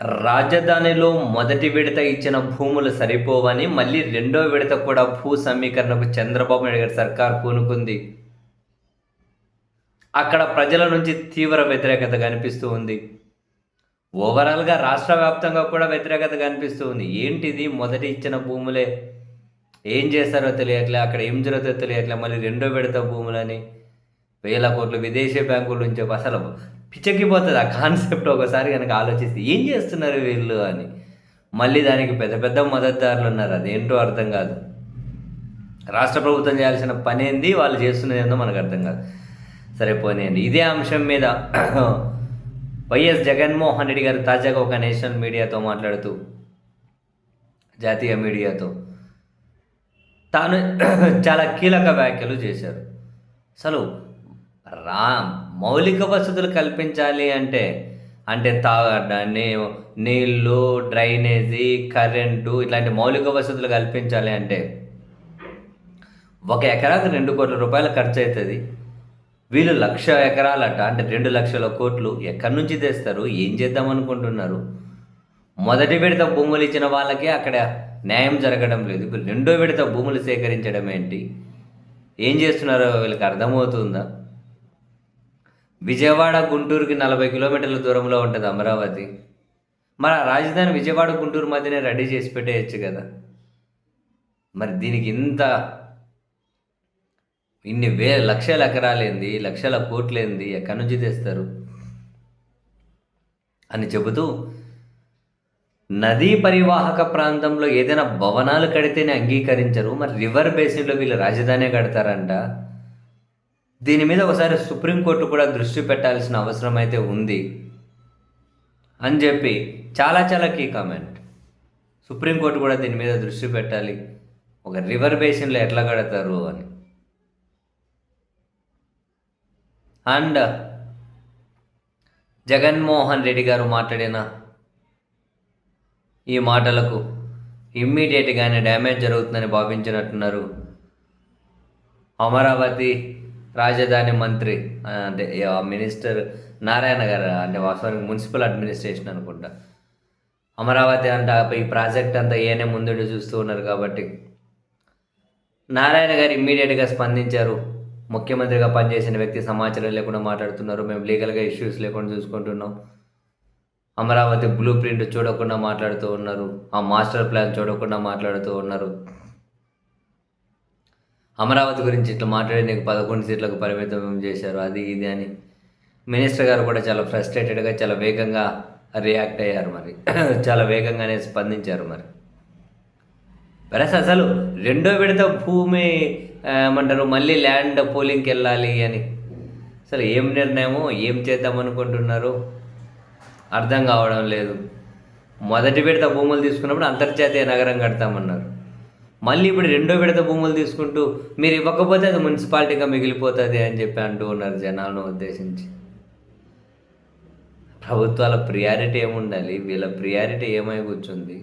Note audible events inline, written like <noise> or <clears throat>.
రాజధానిలో మొదటి విడత ఇచ్చిన భూములు సరిపోవని మళ్ళీ రెండో విడత కూడా భూ సమీకరణకు చంద్రబాబు నాయుడు గారి సర్కార్ పూనుకుంది. అక్కడ ప్రజల నుంచి తీవ్ర వ్యతిరేకత కనిపిస్తూ ఉంది. ఓవరాల్గా రాష్ట్ర వ్యాప్తంగా కూడా వ్యతిరేకత కనిపిస్తూ ఉంది. ఏంటిది? మొదటి ఇచ్చిన భూములే. ఏం చేస్తారో తెలియట్లే. అక్కడ ఏం జరుగుతుందో తెలియట్లే. మళ్ళీ రెండో విడత భూములని వేల కోట్లు విదేశీ బ్యాంకుల నుంచి అసలు పిచ్చకిపోతుంది ఆ కాన్సెప్ట్ ఒకసారి కనుక ఆలోచిస్తే ఏం చేస్తున్నారు వీళ్ళు? అని. మళ్ళీ దానికి పెద్ద పెద్ద మద్దతుదారులు ఉన్నారు అదేంటో అర్థం కాదు. రాష్ట్ర ప్రభుత్వం చేయాల్సిన పని ఏంది? వాళ్ళు చేస్తున్నది ఏందో మనకు అర్థం కాదు. సరే పోనీయండి. ఇదే అంశం మీద <clears throat> వైఎస్ జగన్మోహన్ రెడ్డి గారు తాజాగా ఒక నేషనల్ మీడియాతో మాట్లాడుతూ జాతీయ మీడియాతో తాను <clears throat> చాలా కీలక వ్యాఖ్యలు చేశారు. అసలు రామ్ మౌలిక వసతులు కల్పించాలి అంటే అంటే తాగడానికి నీళ్ళు డ్రైనేజీ కరెంటు ఇట్లాంటి మౌలిక వసతులు కల్పించాలి అంటే ఒక ఎకరాకు రెండు కోట్ల రూపాయలు ఖర్చు అవుతుంది వీళ్ళు లక్ష ఎకరాలట అంటే రెండు లక్షల కోట్లు ఎక్కడి నుంచి తెస్తారు? ఏం చేద్దాం అనుకుంటున్నారు? మొదటి విడత భూములు ఇచ్చిన వాళ్ళకే అక్కడ న్యాయం జరగడం లేదు. ఇప్పుడు రెండో విడత భూములు సేకరించడం ఏంటి? ఏం చేస్తున్నారో వీళ్ళకి అర్థమవుతుందా? విజయవాడ గుంటూరుకి నలభై కిలోమీటర్ల దూరంలో ఉంటుంది అమరావతి. మరి ఆ రాజధాని విజయవాడ గుంటూరు మధ్యనే రెడీ చేసి పెట్టేయచ్చు కదా. మరి దీనికి ఇంత ఇన్ని వే లక్షల ఎకరాలేంది లక్షల కోట్లేంది ఎక్కడి నుంచి తెస్తారు? అని చెబుతూ నదీ పరివాహక ప్రాంతంలో ఏదైనా భవనాలు కడితేనే అంగీకరించరు. మరి రివర్ బేసిన్లో వీళ్ళు రాజధాని కడతారంట. దీని మీద ఒకసారి సుప్రీంకోర్టు కూడా దృష్టి పెట్టాల్సిన అవసరం అయితే ఉంది అని చెప్పి చాలా చాలా కీ కామెంట్ సుప్రీంకోర్టు కూడా దీని మీద దృష్టి పెట్టాలి. ఒక రివర్ బేసిన్లో ఎట్లా కడతారు అని. అండ్ uh, జగన్మోహన్ రెడ్డి గారు మాట్లాడిన ఈ మాటలకు ఇమ్మీడియట్గానే డ్యామేజ్ జరుగుతుందని భావించినట్టున్నారు అమరావతి రాజధాని మంత్రి అంటే మినిస్టర్ నారాయణ గారు అంటే వాస్తవానికి మున్సిపల్ అడ్మినిస్ట్రేషన్ అనుకుంటా. అమరావతి అంటే ఈ ప్రాజెక్ట్ అంతా ఏనే ముందుండి చూస్తూ ఉన్నారు కాబట్టి. నారాయణ గారు ఇమ్మీడియట్గా స్పందించారు. ముఖ్యమంత్రిగా పనిచేసిన వ్యక్తి సమాచారం లేకుండా మాట్లాడుతున్నారు. మేము లీగల్గా ఇష్యూస్ లేకుండా చూసుకుంటున్నాం. అమరావతి బ్లూ ప్రింట్ చూడకుండా మాట్లాడుతూ ఉన్నారు. ఆ మాస్టర్ ప్లాన్ చూడకుండా మాట్లాడుతూ ఉన్నారు. అమరావతి గురించి ఇట్లా మాట్లాడి నీకు పదకొండు సీట్లకు పరిమితం చేశారు అది ఇది అని. మినిస్టర్ గారు కూడా చాలా ఫ్రస్ట్రేటెడ్గా చాలా వేగంగా రియాక్ట్ అయ్యారు మరి. <clears throat> చాలా వేగంగానే స్పందించారు మరి. వెరస్ అసలు రెండో విడత భూమి ఏమంటారు మళ్ళీ ల్యాండ్ పోలింగ్కి వెళ్ళాలి అని. అసలు ఏం నిర్ణయమో ఏం చేద్దాం అనుకుంటున్నారు? అర్థం కావడం లేదు. మొదటి విడత భూములు తీసుకున్నప్పుడు అంతర్జాతీయ నగరం కడతామన్నారు. మళ్ళీ ఇప్పుడు రెండో విడత భూములు తీసుకుంటూ మీరు ఇవ్వకపోతే అది మున్సిపాలిటీగా మిగిలిపోతుంది అని చెప్పి అంటూ ఉన్నారు జనాలను ఉద్దేశించి. ప్రభుత్వాల ప్రియారిటీ ఏముండాలి? వీళ్ళ ప్రియారిటీ ఏమై కూర్చుంది?